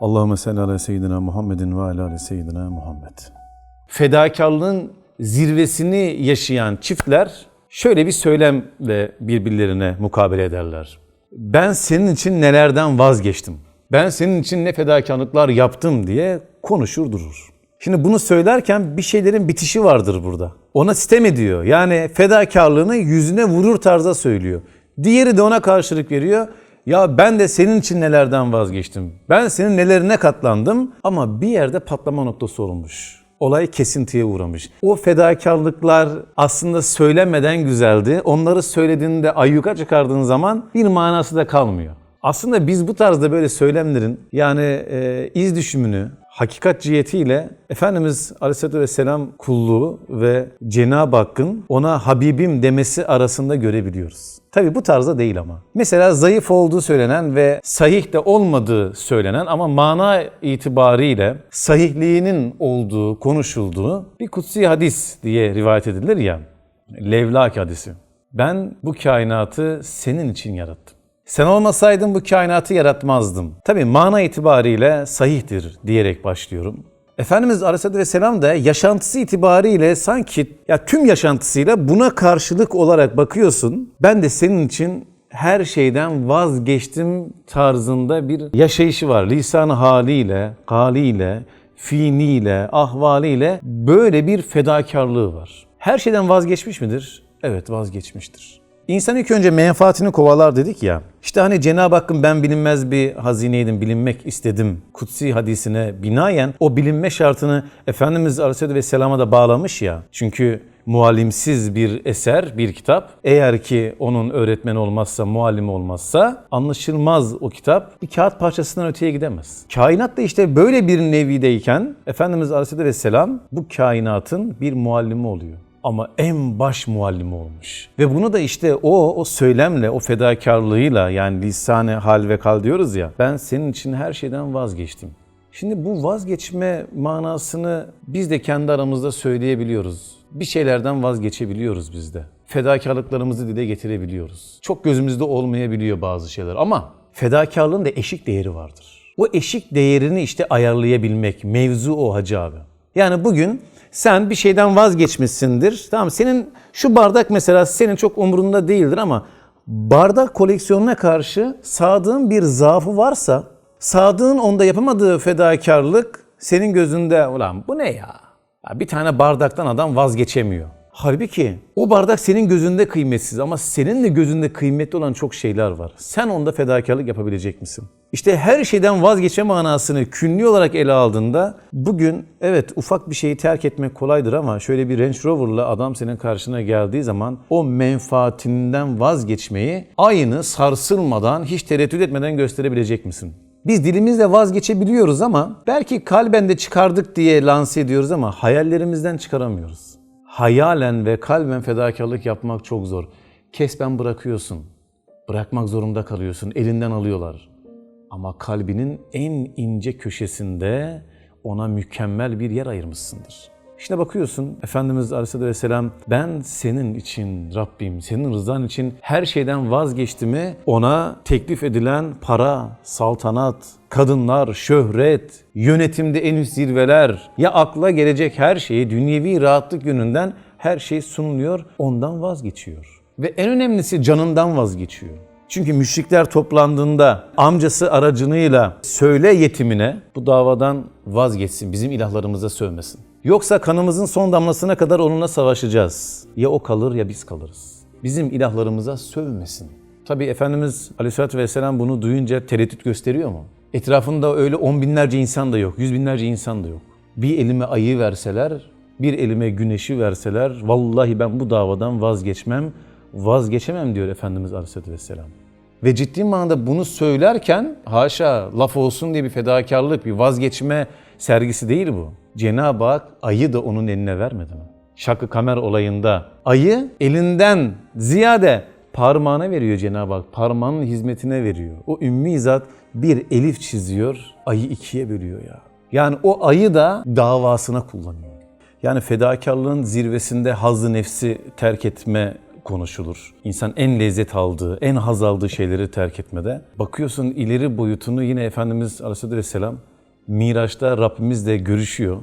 Allahümme salli ala seyyidina Muhammedin ve ala ali seyyidina Muhammed. Fedakarlığın zirvesini yaşayan çiftler şöyle bir söylemle birbirlerine mukabele ederler. Ben senin için nelerden vazgeçtim? Ben senin için ne fedakarlıklar yaptım diye konuşur durur. Şimdi bunu söylerken bir şeylerin bitişi vardır burada. Ona sitem ediyor. Yani fedakarlığını yüzüne vurur tarza söylüyor. Diğeri de ona karşılık veriyor. Ya ben de senin için nelerden vazgeçtim. Ben senin nelerine katlandım ama bir yerde patlama noktası olmuş. Olay kesintiye uğramış. O fedakarlıklar aslında söylenmeden güzeldi. Onları söylediğinde ayyuka çıkardığın zaman bir manası da kalmıyor. Aslında biz bu tarzda böyle söylemlerin yani e, iz düşümünü, hakikat cihetiyle Efendimiz Aleyhisselatü Vesselam kulluğu ve Cenab-ı Hakk'ın ona Habibim demesi arasında görebiliyoruz. Tabi bu tarzda değil ama. Mesela zayıf olduğu söylenen ve sahih de olmadığı söylenen ama mana itibariyle sahihliğinin olduğu, konuşulduğu bir kutsi hadis diye rivayet edilir ya. Levlak hadisi. Ben bu kainatı senin için yarattım. Sen olmasaydın bu kainatı yaratmazdım. Tabi mana itibariyle sahihtir diyerek başlıyorum. Efendimiz Aleyhisselatü Vesselam da yaşantısı itibariyle sanki ya tüm yaşantısıyla buna karşılık olarak bakıyorsun. Ben de senin için her şeyden vazgeçtim tarzında bir yaşayışı var. Lisan haliyle, haliyle, fiiliyle, ahvaliyle böyle bir fedakarlığı var. Her şeyden vazgeçmiş midir? Evet vazgeçmiştir. İnsan ilk önce menfaatini kovalar dedik ya. İşte hani Cenab-ı Hakk'ın ben bilinmez bir hazineydim, bilinmek istedim. Kutsi hadisine binaen o bilinme şartını Efendimiz Aleyhisselatü Vesselam'a da bağlamış ya. Çünkü muallimsiz bir eser, bir kitap. Eğer ki onun öğretmeni olmazsa, muallim olmazsa anlaşılmaz o kitap. Bir kağıt parçasından öteye gidemez. Kainat da işte böyle bir nevideyken Efendimiz Aleyhisselatü Vesselam bu kainatın bir muallimi oluyor ama en baş muallimi olmuş. Ve bunu da işte o o söylemle, o fedakarlığıyla yani lisanı hal ve kal diyoruz ya. Ben senin için her şeyden vazgeçtim. Şimdi bu vazgeçme manasını biz de kendi aramızda söyleyebiliyoruz. Bir şeylerden vazgeçebiliyoruz biz de. Fedakarlıklarımızı dile getirebiliyoruz. Çok gözümüzde olmayabiliyor bazı şeyler ama fedakarlığın da eşik değeri vardır. O eşik değerini işte ayarlayabilmek, mevzu o hacı abi. Yani bugün sen bir şeyden vazgeçmişsindir. Tamam senin şu bardak mesela senin çok umurunda değildir ama bardak koleksiyonuna karşı sadığın bir zaafı varsa sadığın onda yapamadığı fedakarlık senin gözünde ulan bu ne ya? ya bir tane bardaktan adam vazgeçemiyor. Halbuki o bardak senin gözünde kıymetsiz ama senin de gözünde kıymetli olan çok şeyler var. Sen onda fedakarlık yapabilecek misin? İşte her şeyden vazgeçme manasını künlü olarak ele aldığında bugün evet ufak bir şeyi terk etmek kolaydır ama şöyle bir Range Rover'la adam senin karşına geldiği zaman o menfaatinden vazgeçmeyi aynı sarsılmadan hiç tereddüt etmeden gösterebilecek misin? Biz dilimizle vazgeçebiliyoruz ama belki kalben de çıkardık diye lanse ediyoruz ama hayallerimizden çıkaramıyoruz. Hayalen ve kalben fedakarlık yapmak çok zor. Kesben bırakıyorsun. Bırakmak zorunda kalıyorsun. Elinden alıyorlar. Ama kalbinin en ince köşesinde ona mükemmel bir yer ayırmışsındır. İşte bakıyorsun Efendimiz Aleyhisselatü Vesselam ben senin için Rabbim, senin rızan için her şeyden vazgeçtimi ona teklif edilen para, saltanat, kadınlar, şöhret, yönetimde en üst zirveler, ya akla gelecek her şeyi dünyevi rahatlık yönünden her şey sunuluyor, ondan vazgeçiyor. Ve en önemlisi canından vazgeçiyor. Çünkü müşrikler toplandığında amcası aracınıyla söyle yetimine bu davadan vazgeçsin, bizim ilahlarımıza sövmesin. Yoksa kanımızın son damlasına kadar onunla savaşacağız. Ya o kalır ya biz kalırız. Bizim ilahlarımıza sövmesin. Tabi Efendimiz Aleyhisselatü Vesselam bunu duyunca tereddüt gösteriyor mu? Etrafında öyle on binlerce insan da yok, yüz binlerce insan da yok. Bir elime ayı verseler, bir elime güneşi verseler, vallahi ben bu davadan vazgeçmem, vazgeçemem diyor Efendimiz Aleyhisselatü Vesselam. Ve ciddi manada bunu söylerken haşa laf olsun diye bir fedakarlık, bir vazgeçme sergisi değil bu. Cenab-ı Hak ayı da onun eline vermedi mi? Şakı Kamer olayında ayı elinden ziyade parmağına veriyor Cenab-ı Hak. Parmağının hizmetine veriyor. O ümmi zat bir elif çiziyor, ayı ikiye bölüyor ya. Yani o ayı da davasına kullanıyor. Yani fedakarlığın zirvesinde hazzı nefsi terk etme konuşulur. İnsan en lezzet aldığı, en haz aldığı şeyleri terk etmede. Bakıyorsun ileri boyutunu yine Efendimiz Aleyhisselam Miraç'ta Rabbimizle görüşüyor.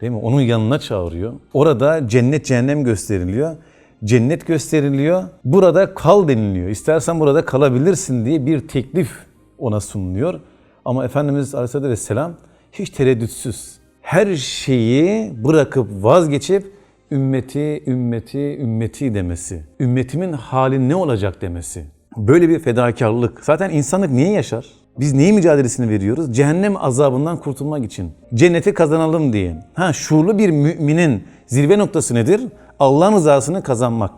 Değil mi? Onun yanına çağırıyor. Orada cennet cehennem gösteriliyor. Cennet gösteriliyor. Burada kal deniliyor. İstersen burada kalabilirsin diye bir teklif ona sunuluyor. Ama Efendimiz Aleyhisselam hiç tereddütsüz her şeyi bırakıp vazgeçip ümmeti, ümmeti, ümmeti demesi. Ümmetimin hali ne olacak demesi. Böyle bir fedakarlık. Zaten insanlık niye yaşar? Biz neyin mücadelesini veriyoruz? Cehennem azabından kurtulmak için. Cenneti kazanalım diye. Ha şuurlu bir müminin zirve noktası nedir? Allah'ın rızasını kazanmak.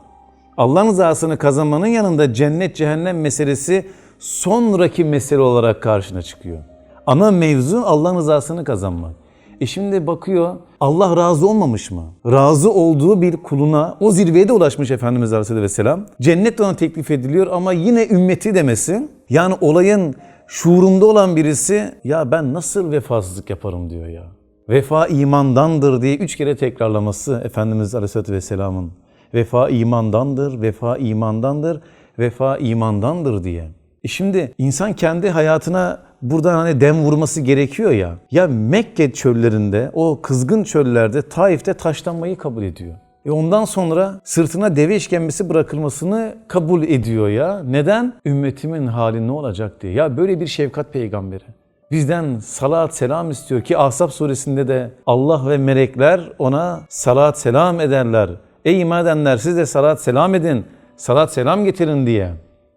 Allah'ın rızasını kazanmanın yanında cennet cehennem meselesi sonraki mesele olarak karşına çıkıyor. Ana mevzu Allah'ın rızasını kazanmak. E şimdi bakıyor Allah razı olmamış mı? Razı olduğu bir kuluna o zirveye de ulaşmış Efendimiz Aleyhisselam. Cennet de ona teklif ediliyor ama yine ümmeti demesi. Yani olayın şuurunda olan birisi ya ben nasıl vefasızlık yaparım diyor ya. Vefa imandandır diye üç kere tekrarlaması Efendimiz Aleyhisselatü Vesselam'ın. Vefa imandandır, vefa imandandır, vefa imandandır diye. E şimdi insan kendi hayatına buradan hani dem vurması gerekiyor ya. Ya Mekke çöllerinde, o kızgın çöllerde, Taif'te taşlanmayı kabul ediyor. E ondan sonra sırtına deve işkembesi bırakılmasını kabul ediyor ya. Neden? Ümmetimin hali ne olacak diye. Ya böyle bir şefkat peygamberi. Bizden salat selam istiyor ki Ahzab suresinde de Allah ve melekler ona salat selam ederler. Ey iman edenler siz de salat selam edin. Salat selam getirin diye.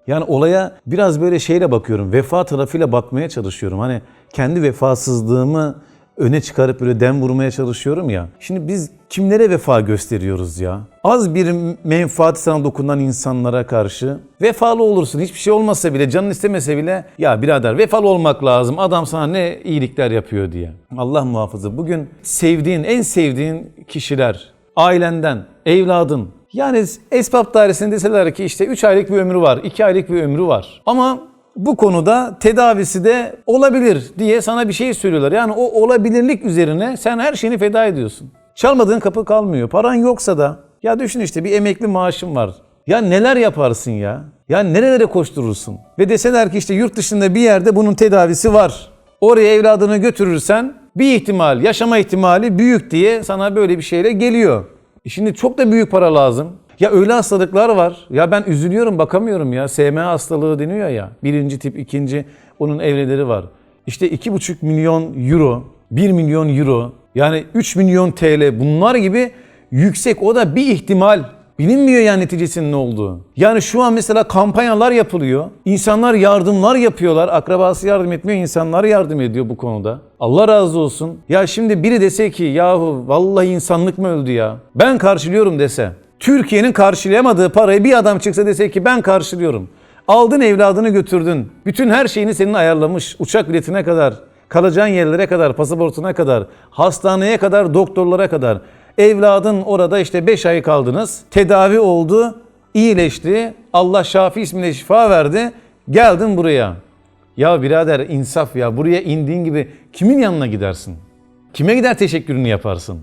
Yani olaya biraz böyle şeyle bakıyorum. Vefa tarafıyla bakmaya çalışıyorum. Hani kendi vefasızlığımı öne çıkarıp böyle dem vurmaya çalışıyorum ya. Şimdi biz kimlere vefa gösteriyoruz ya? Az bir menfaati sana dokunan insanlara karşı vefalı olursun. Hiçbir şey olmasa bile, canın istemese bile ya birader vefalı olmak lazım. Adam sana ne iyilikler yapıyor diye. Allah muhafaza. Bugün sevdiğin, en sevdiğin kişiler, ailenden, evladın, yani esbab dairesinde deseler ki işte 3 aylık bir ömrü var, 2 aylık bir ömrü var. Ama bu konuda tedavisi de olabilir diye sana bir şey söylüyorlar. Yani o olabilirlik üzerine sen her şeyini feda ediyorsun. Çalmadığın kapı kalmıyor. Paran yoksa da ya düşün işte bir emekli maaşın var. Ya neler yaparsın ya? Ya nerelere koşturursun? Ve deseler ki işte yurt dışında bir yerde bunun tedavisi var. Oraya evladını götürürsen bir ihtimal, yaşama ihtimali büyük diye sana böyle bir şeyle geliyor. E şimdi çok da büyük para lazım. Ya öyle hastalıklar var. Ya ben üzülüyorum bakamıyorum ya. SMA hastalığı deniyor ya. Birinci tip, ikinci onun evreleri var. İşte iki buçuk milyon euro, 1 milyon euro yani 3 milyon TL bunlar gibi yüksek o da bir ihtimal. Bilinmiyor yani neticesinin ne olduğu. Yani şu an mesela kampanyalar yapılıyor. İnsanlar yardımlar yapıyorlar. Akrabası yardım etmiyor, insanlar yardım ediyor bu konuda. Allah razı olsun. Ya şimdi biri dese ki yahu vallahi insanlık mı öldü ya? Ben karşılıyorum dese. Türkiye'nin karşılayamadığı parayı bir adam çıksa dese ki ben karşılıyorum. Aldın evladını götürdün. Bütün her şeyini senin ayarlamış. Uçak biletine kadar, kalacağın yerlere kadar, pasaportuna kadar, hastaneye kadar, doktorlara kadar. Evladın orada işte 5 ay kaldınız. Tedavi oldu, iyileşti. Allah Şafi ismine şifa verdi. Geldin buraya. Ya birader insaf ya. Buraya indiğin gibi kimin yanına gidersin? Kime gider teşekkürünü yaparsın?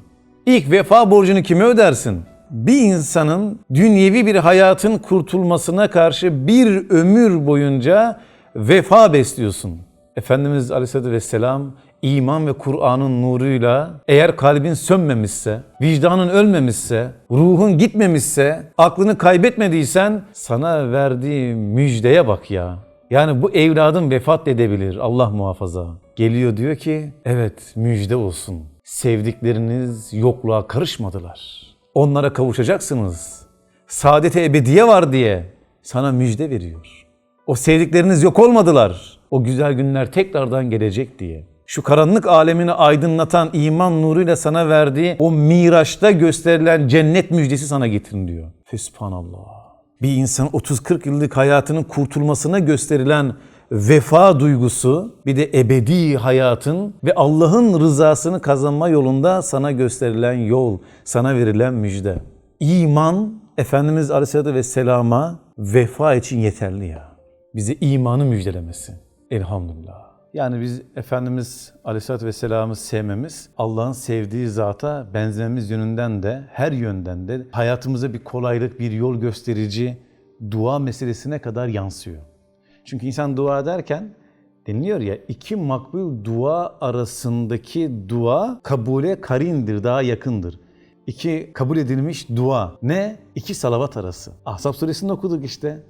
İlk vefa borcunu kime ödersin? Bir insanın dünyevi bir hayatın kurtulmasına karşı bir ömür boyunca vefa besliyorsun. Efendimiz Aleyhisselatü Vesselam iman ve Kur'an'ın nuruyla eğer kalbin sönmemişse, vicdanın ölmemişse, ruhun gitmemişse, aklını kaybetmediysen sana verdiği müjdeye bak ya. Yani bu evladın vefat edebilir Allah muhafaza. Geliyor diyor ki evet müjde olsun. Sevdikleriniz yokluğa karışmadılar. Onlara kavuşacaksınız. Saadete ebediye var diye sana müjde veriyor. O sevdikleriniz yok olmadılar. O güzel günler tekrardan gelecek diye. Şu karanlık alemini aydınlatan iman nuruyla sana verdiği o miraçta gösterilen cennet müjdesi sana getirin diyor. Fesubhanallah. Bir insan 30-40 yıllık hayatının kurtulmasına gösterilen vefa duygusu bir de ebedi hayatın ve Allah'ın rızasını kazanma yolunda sana gösterilen yol, sana verilen müjde. İman Efendimiz Aleyhisselatü Vesselam'a vefa için yeterli ya. Bize imanı müjdelemesi. Elhamdülillah. Yani biz Efendimiz Aleyhisselatü Vesselam'ı sevmemiz, Allah'ın sevdiği zata benzememiz yönünden de, her yönden de hayatımıza bir kolaylık, bir yol gösterici dua meselesine kadar yansıyor. Çünkü insan dua ederken deniliyor ya iki makbul dua arasındaki dua kabule karindir, daha yakındır. İki kabul edilmiş dua. Ne? İki salavat arası. Ahzab suresinde okuduk işte.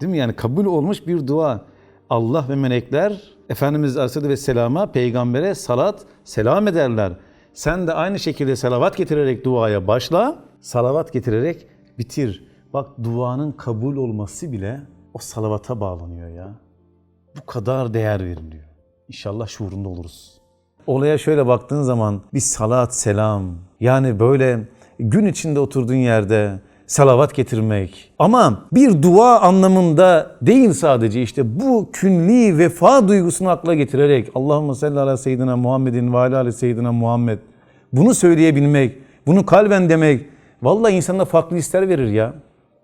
Değil mi? Yani kabul olmuş bir dua. Allah ve melekler Efendimiz Aleyhisselatü Vesselam'a, peygambere salat, selam ederler. Sen de aynı şekilde salavat getirerek duaya başla, salavat getirerek bitir. Bak duanın kabul olması bile o salavata bağlanıyor ya. Bu kadar değer veriliyor. İnşallah şuurunda oluruz. Olaya şöyle baktığın zaman bir salat, selam yani böyle gün içinde oturduğun yerde salavat getirmek. Ama bir dua anlamında değil sadece işte bu künli vefa duygusunu akla getirerek Allahümme salli ala seyyidina Muhammedin ve ala seyyidina Muhammed bunu söyleyebilmek, bunu kalben demek vallahi insana farklı hisler verir ya.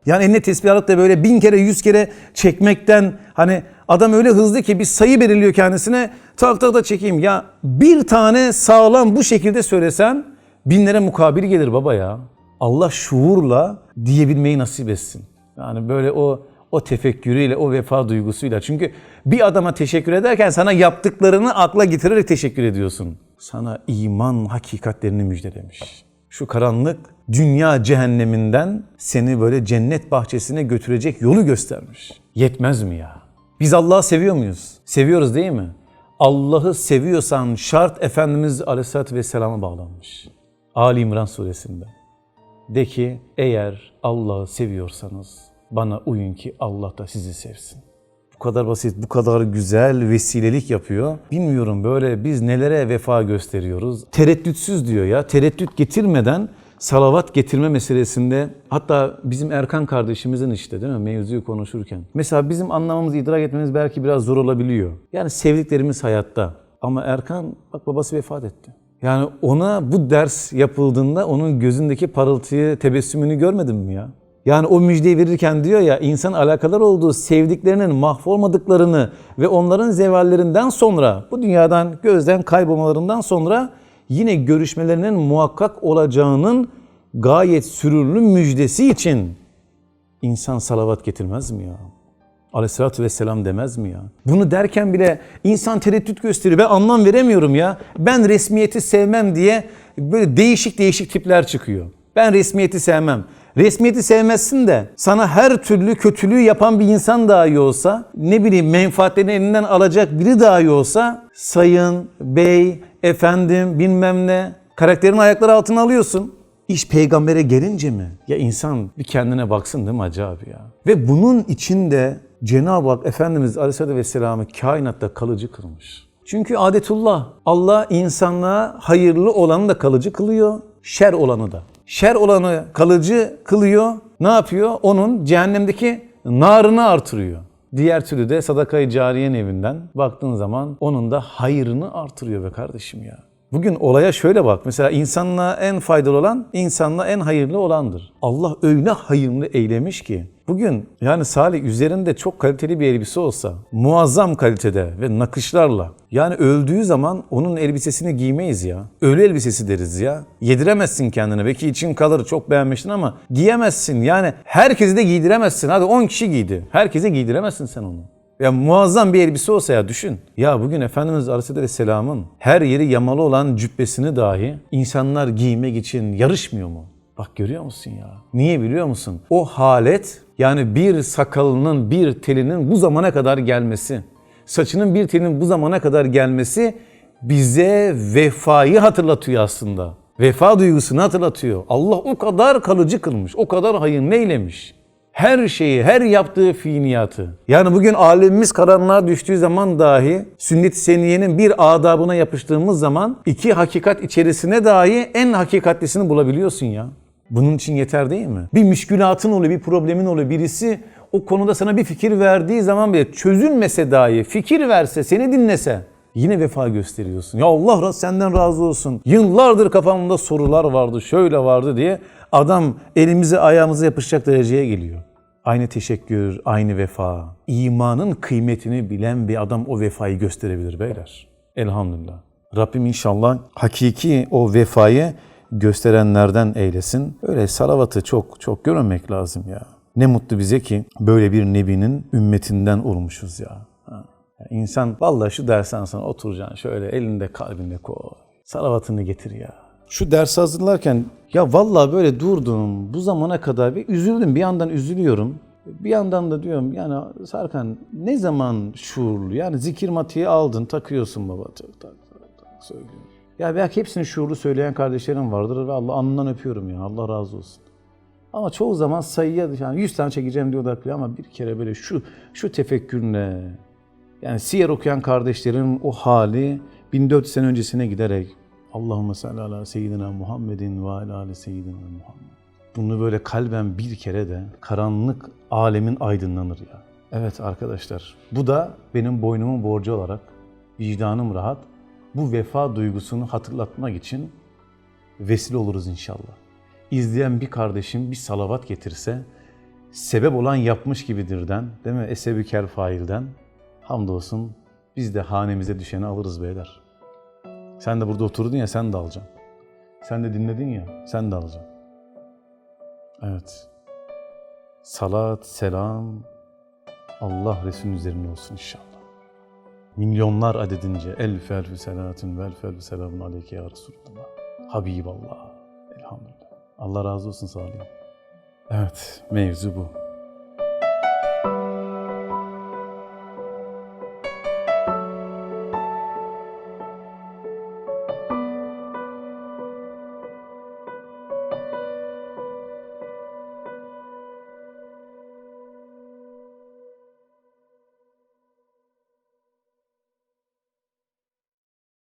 Yani eline tesbih alıp da böyle bin kere yüz kere çekmekten hani adam öyle hızlı ki bir sayı belirliyor kendisine tak tak da çekeyim. Ya bir tane sağlam bu şekilde söylesen binlere mukabil gelir baba ya. Allah şuurla diyebilmeyi nasip etsin. Yani böyle o o tefekkürüyle, o vefa duygusuyla. Çünkü bir adama teşekkür ederken sana yaptıklarını akla getirerek teşekkür ediyorsun. Sana iman hakikatlerini müjdelemiş. Şu karanlık dünya cehenneminden seni böyle cennet bahçesine götürecek yolu göstermiş. Yetmez mi ya? Biz Allah'ı seviyor muyuz? Seviyoruz değil mi? Allah'ı seviyorsan şart Efendimiz Aleyhisselatü Vesselam'a bağlanmış. Ali İmran suresinde. De ki eğer Allah'ı seviyorsanız bana uyun ki Allah da sizi sevsin. Bu kadar basit, bu kadar güzel vesilelik yapıyor. Bilmiyorum böyle biz nelere vefa gösteriyoruz. Tereddütsüz diyor ya. Tereddüt getirmeden salavat getirme meselesinde hatta bizim Erkan kardeşimizin işte değil mi mevzuyu konuşurken. Mesela bizim anlamamızı idrak etmemiz belki biraz zor olabiliyor. Yani sevdiklerimiz hayatta. Ama Erkan bak babası vefat etti. Yani ona bu ders yapıldığında onun gözündeki parıltıyı, tebessümünü görmedin mi ya? Yani o müjdeyi verirken diyor ya insan alakalar olduğu sevdiklerinin mahvolmadıklarını ve onların zevallerinden sonra bu dünyadan gözden kaybolmalarından sonra yine görüşmelerinin muhakkak olacağının gayet sürürlü müjdesi için insan salavat getirmez mi ya? Aleyhissalatü vesselam demez mi ya? Bunu derken bile insan tereddüt gösteriyor. Ben anlam veremiyorum ya. Ben resmiyeti sevmem diye böyle değişik değişik tipler çıkıyor. Ben resmiyeti sevmem. Resmiyeti sevmezsin de sana her türlü kötülüğü yapan bir insan dahi olsa, ne bileyim menfaatlerini elinden alacak biri dahi olsa sayın, bey, efendim bilmem ne karakterin ayakları altına alıyorsun. İş peygambere gelince mi? Ya insan bir kendine baksın değil mi Hacı abi ya? Ve bunun içinde Cenab-ı Hak Efendimiz Aleyhisselatü Vesselam'ı kainatta kalıcı kılmış. Çünkü adetullah Allah insanlığa hayırlı olanı da kalıcı kılıyor, şer olanı da. Şer olanı kalıcı kılıyor. Ne yapıyor? Onun cehennemdeki narını artırıyor. Diğer türlü de sadakayı cariyen evinden baktığın zaman onun da hayrını artırıyor be kardeşim ya. Bugün olaya şöyle bak. Mesela insanlığa en faydalı olan, insanlığa en hayırlı olandır. Allah öyle hayırlı eylemiş ki. Bugün yani Salih üzerinde çok kaliteli bir elbise olsa, muazzam kalitede ve nakışlarla yani öldüğü zaman onun elbisesini giymeyiz ya. Ölü elbisesi deriz ya. Yediremezsin kendine. Belki için kalır çok beğenmiştin ama giyemezsin. Yani herkesi de giydiremezsin. Hadi 10 kişi giydi. Herkese giydiremezsin sen onu. Ya muazzam bir elbise olsa ya düşün. Ya bugün Efendimiz Aleyhisselatü Vesselam'ın her yeri yamalı olan cübbesini dahi insanlar giymek için yarışmıyor mu? Bak görüyor musun ya? Niye biliyor musun? O halet yani bir sakalının bir telinin bu zamana kadar gelmesi, saçının bir telinin bu zamana kadar gelmesi bize vefayı hatırlatıyor aslında. Vefa duygusunu hatırlatıyor. Allah o kadar kalıcı kılmış, o kadar hayır neylemiş her şeyi, her yaptığı fiiliyatı. Yani bugün alemimiz karanlığa düştüğü zaman dahi sünnet-i seniyenin bir adabına yapıştığımız zaman iki hakikat içerisine dahi en hakikatlisini bulabiliyorsun ya. Bunun için yeter değil mi? Bir müşkülatın oluyor, bir problemin oluyor. Birisi o konuda sana bir fikir verdiği zaman bile çözülmese dahi, fikir verse, seni dinlese yine vefa gösteriyorsun. Ya Allah senden razı olsun. Yıllardır kafamda sorular vardı, şöyle vardı diye adam elimize ayağımıza yapışacak dereceye geliyor. Aynı teşekkür, aynı vefa. İmanın kıymetini bilen bir adam o vefayı gösterebilir beyler. Elhamdülillah. Rabbim inşallah hakiki o vefayı gösterenlerden eylesin. Öyle salavatı çok çok görmemek lazım ya. Ne mutlu bize ki böyle bir nebinin ümmetinden olmuşuz ya. İnsan vallahi şu dersten sonra oturacaksın şöyle elinde kalbinde koy. Salavatını getir ya. Şu dersi hazırlarken ya vallahi böyle durdum bu zamana kadar bir üzüldüm bir yandan üzülüyorum. Bir yandan da diyorum yani Serkan ne zaman şuurlu yani zikir matiği aldın takıyorsun baba tak tak tak, söylüyorum. Ya belki hepsini şuurlu söyleyen kardeşlerim vardır ve Allah alnından öpüyorum ya Allah razı olsun. Ama çoğu zaman sayıya yani 100 tane çekeceğim diyorlar falan ama bir kere böyle şu şu tefekkürle yani siyer okuyan kardeşlerin o hali 1400 sene öncesine giderek Allahümme salli ala seyyidina Muhammedin ve ala ali seyyidina Muhammed. Bunu böyle kalben bir kere de karanlık alemin aydınlanır ya. Evet arkadaşlar bu da benim boynumun borcu olarak vicdanım rahat. Bu vefa duygusunu hatırlatmak için vesile oluruz inşallah. İzleyen bir kardeşim bir salavat getirse sebep olan yapmış gibidirden değil mi? Esebü kel failden hamdolsun biz de hanemize düşeni alırız beyler. Sen de burada oturdun ya sen de alacaksın. Sen de dinledin ya sen de alacaksın. Evet. Salat, selam Allah Resulü'nün üzerine olsun inşallah. Milyonlar adedince elf elf selatün ve elf elf selamun aleyke ya Resulallah. Habiballah. Elhamdülillah. Allah razı olsun olun. Evet, mevzu bu.